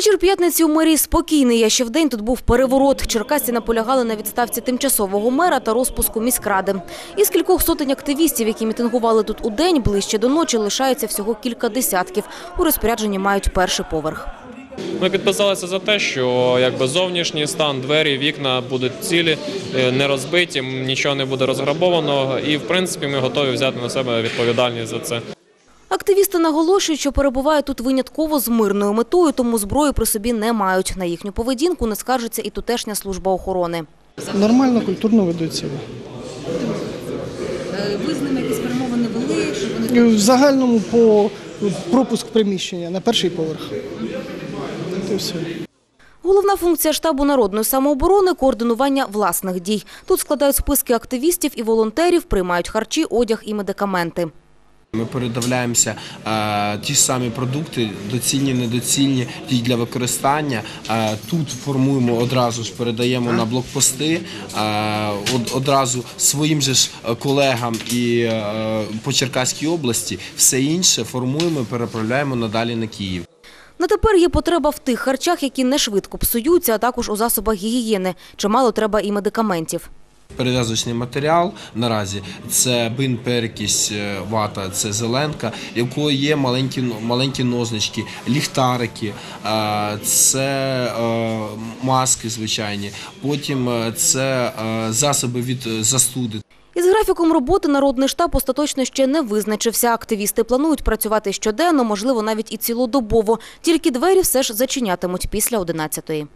Вечір п'ятниці у мерії спокійний. А ще вдень тут був переворот. Черкасці наполягали на відставці тимчасового мера та розпуску міськради. Із кількох сотень активістів, які мітингували тут у день, ближче до ночі лишається всього кілька десятків. У розпорядженні мають перший поверх. Ми підписалися за те, що якби зовнішній стан, двері, вікна будуть цілі, е, не розбиті, нічого не буде розграбовано. І в принципі ми готові взяти на себе відповідальність за це. Активісти наголошують, що перебувають тут винятково з мирною метою, тому зброї при собі не мають. На їхню поведінку не скаржиться і тутешня служба охорони. Нормально, культурно ведуть себе. Ви з ними якісь перемовини вели? Щоб вони В загальному по пропуск приміщення на перший поверх. Це все. Головна функція штабу народної самооборони координування власних дій. Тут складають списки активістів і волонтерів, приймають харчі, одяг і медикаменти. Ми передавляємося е, ті самі продукти, доцільні, недоцільні, ті для використання. Е, тут формуємо одразу ж, передаємо на блокпости, е, од, одразу своїм же ж колегам і по Черкаській області. Все інше формуємо, переправляємо надалі на Київ. На тепер є потреба в тих харчах, які не швидко псуються, а також у засобах гігієни. Чимало треба і медикаментів. Перев'язочний матеріал наразі це бин, перекись, е, вата, це зеленка, якої є маленькі маленькі ножнички, ліхтарики, е, це е, маски звичайні. Потім це засоби від застуди. Із графіком роботи народний штаб остаточно ще не визначився. Активісти планують працювати щоденно, можливо, навіть і цілодобово. Тільки двері все ж зачинятимуть після 11-ї.